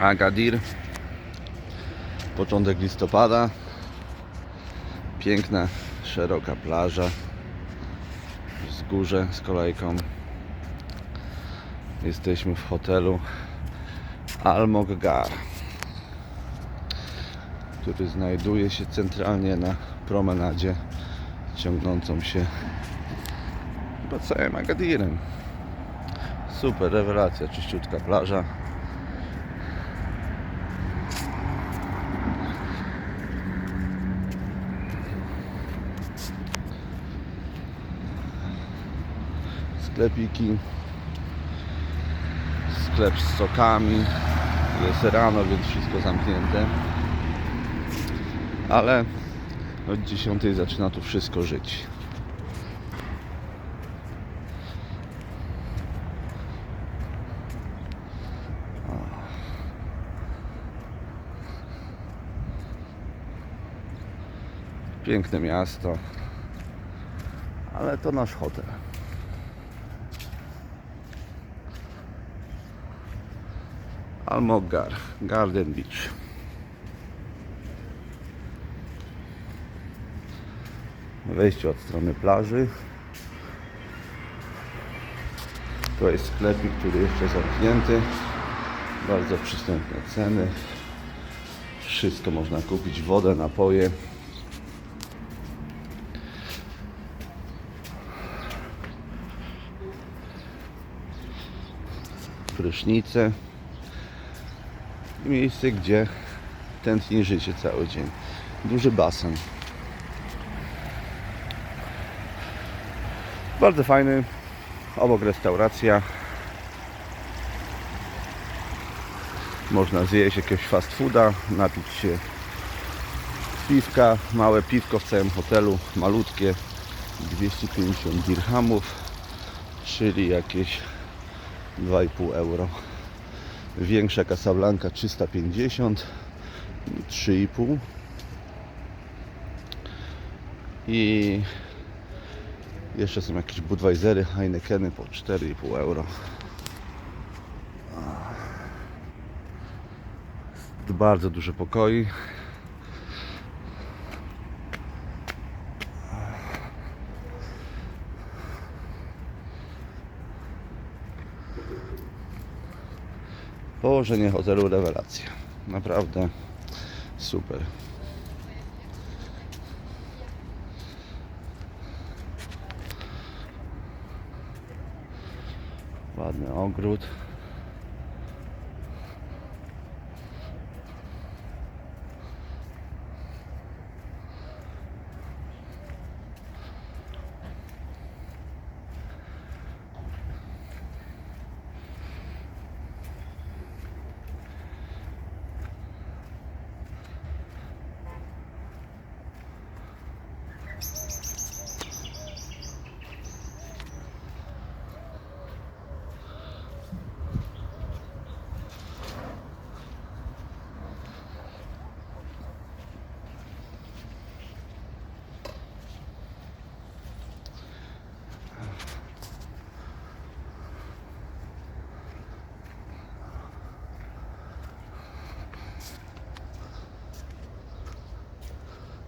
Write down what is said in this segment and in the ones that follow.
Agadir. Początek listopada. Piękna, szeroka plaża. Wzgórze z kolejką. Jesteśmy w hotelu Almoggar, który znajduje się centralnie na promenadzie ciągnącą się chyba całym Agadirem. Super, rewelacja, czyściutka plaża. Sklepiki. Sklep z sokami. Jest rano, więc wszystko zamknięte. Ale od 10 zaczyna tu wszystko żyć. Piękne miasto, ale to nasz hotel. Almogar, Garden Beach. Wejście od strony plaży. To jest sklepik, który jeszcze zamknięty. Bardzo przystępne ceny. Wszystko można kupić, wodę, napoje. Prysznice. Miejsce, gdzie tętni życie cały dzień. Duży basen. Bardzo fajny. Obok restauracja. Można zjeść jakiegoś fast fooda, napić się piwka, małe piwko w całym hotelu, malutkie, 250 dirhamów, czyli jakieś 2,5 euro. Większa Casablanca 350, 3,5 i jeszcze są jakieś Budweisery, Heinekeny po 4,5 euro. Bardzo duże pokoi. Położenie hotelu rewelacja. Naprawdę super. Ładny ogród.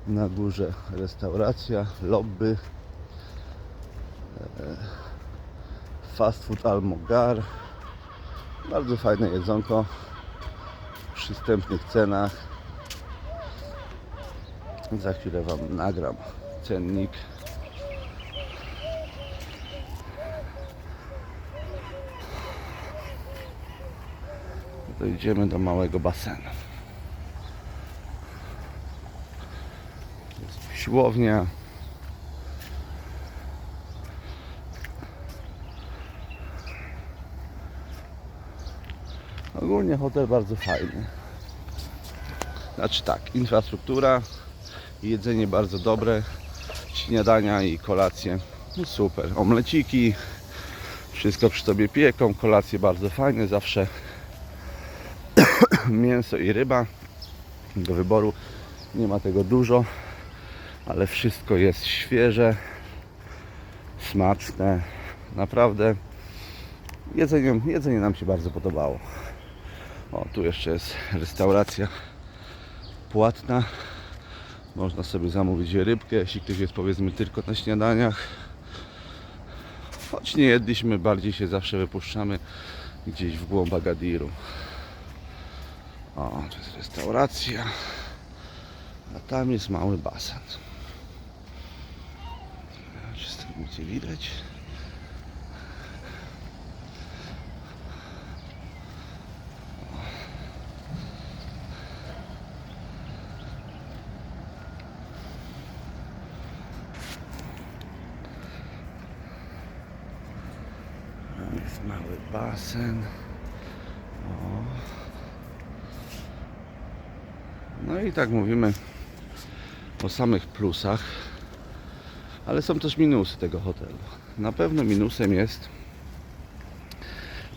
Na górze restauracja, lobby, e, fast food Almogar. Bardzo fajne jedzonko w przystępnych cenach. Za chwilę Wam nagram cennik. Dojdziemy do małego basenu. Jest Ogólnie hotel bardzo fajny. Znaczy tak, infrastruktura, jedzenie bardzo dobre, śniadania i kolacje no super. Omleciki, wszystko przy tobie pieką, kolacje bardzo fajne, zawsze mięso i ryba do wyboru. Nie ma tego dużo, ale wszystko jest świeże, smaczne. Naprawdę jedzenie, jedzenie nam się bardzo podobało. O, tu jeszcze jest restauracja płatna. Można sobie zamówić rybkę, jeśli ktoś jest powiedzmy tylko na śniadaniach. Choć nie jedliśmy, bardziej się zawsze wypuszczamy gdzieś w głąb Agadiru. O, to jest restauracja. A tam jest mały basen. Będzie widać? Jest mały basen. O. No i tak mówimy o samych plusach, ale są też minusy tego hotelu. Na pewno minusem jest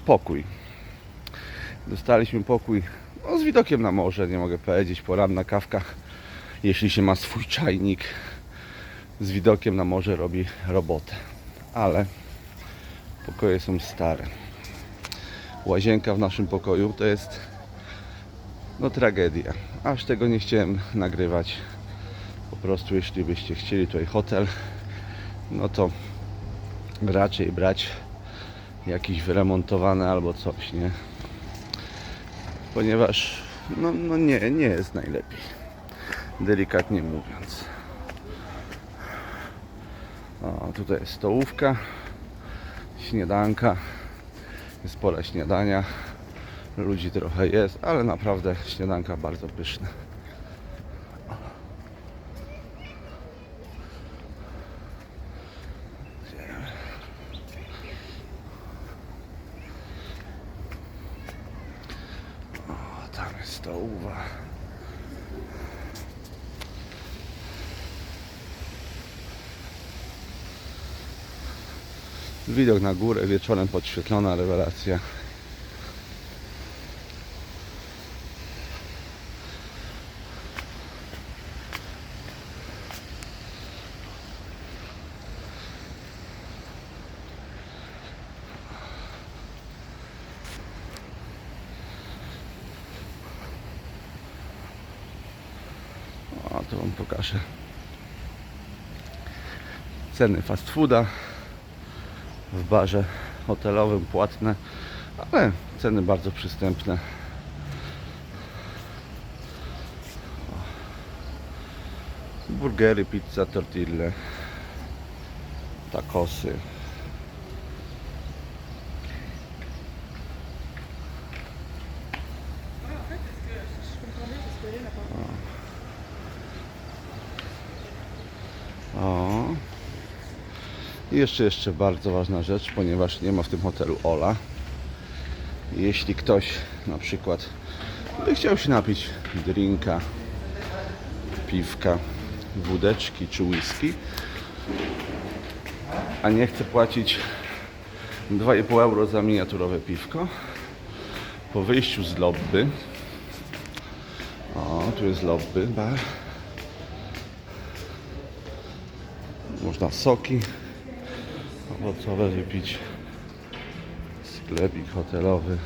pokój. Dostaliśmy pokój no, z widokiem na morze, nie mogę powiedzieć, poranna kawka, jeśli się ma swój czajnik z widokiem na morze robi robotę. Ale pokoje są stare. Łazienka w naszym pokoju to jest no tragedia. Aż tego nie chciałem nagrywać. Po prostu jeśli byście chcieli tutaj hotel, no to raczej brać jakiś wyremontowany albo coś, nie? Ponieważ no, no nie, nie jest najlepiej. Delikatnie mówiąc. O, tutaj jest stołówka, śniadanka, jest pora śniadania. Ludzi trochę jest, ale naprawdę śniadanka bardzo pyszne. Stołówa. Widok na górę, wieczorem podświetlona rewelacja. O, to Wam pokażę ceny fast fooda w barze hotelowym płatne, ale ceny bardzo przystępne. Burgery, pizza, tortille, tacosy. O. I jeszcze, jeszcze bardzo ważna rzecz, ponieważ nie ma w tym hotelu Ola. Jeśli ktoś na przykład by chciał się napić drinka, piwka, wódeczki czy whisky, a nie chce płacić 2,5 euro za miniaturowe piwko, po wyjściu z lobby, o, tu jest lobby bar, można soki owocowe wypić, sklepik hotelowy.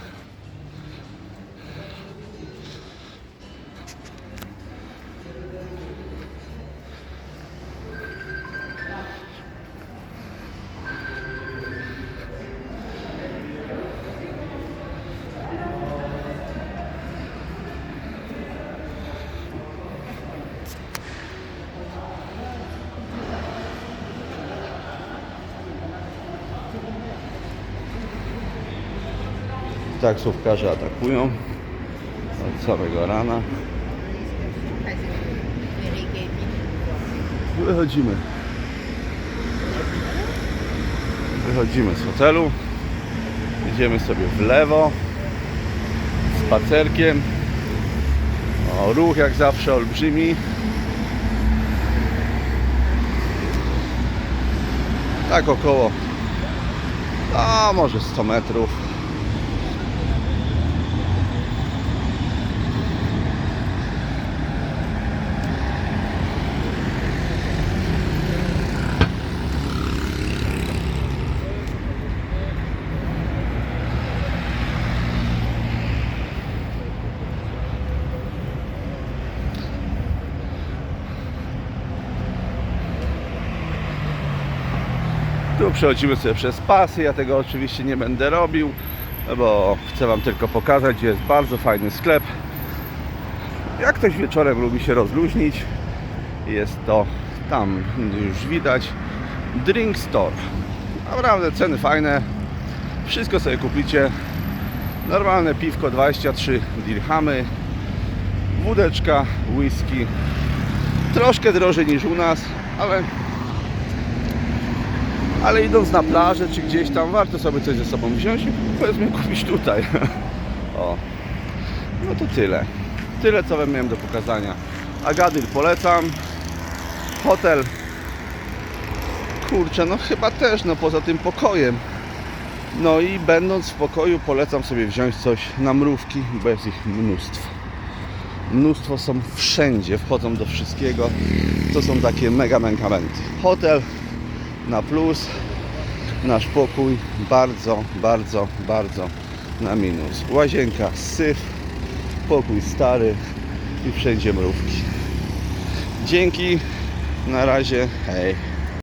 Taksówkarze atakują od samego rana. Wychodzimy. Wychodzimy z hotelu. Idziemy sobie w lewo. Spacerkiem. O, ruch jak zawsze olbrzymi. Tak około. A może 100 metrów. Przechodzimy sobie przez pasy. Ja tego oczywiście nie będę robił, bo chcę Wam tylko pokazać, gdzie jest bardzo fajny sklep. Jak ktoś wieczorem lubi się rozluźnić, jest to tam już widać Drink Store. Naprawdę ceny fajne. Wszystko sobie kupicie. Normalne piwko 23 dirhamy. Wódeczka, whisky. Troszkę drożej niż u nas, ale ale idąc na plażę czy gdzieś tam warto sobie coś ze sobą wziąć i powiedzmy kupić tutaj. O. No to tyle. Tyle co wam miałem do pokazania. Agadir polecam. Hotel. Kurczę, no chyba też, no poza tym pokojem. No i będąc w pokoju polecam sobie wziąć coś na mrówki, bo jest ich mnóstwo. Mnóstwo są wszędzie, wchodzą do wszystkiego. To są takie mega mankamenty. Hotel na plus, nasz pokój bardzo, bardzo, bardzo na minus. Łazienka, syf, pokój stary i wszędzie mrówki. Dzięki, na razie, hej.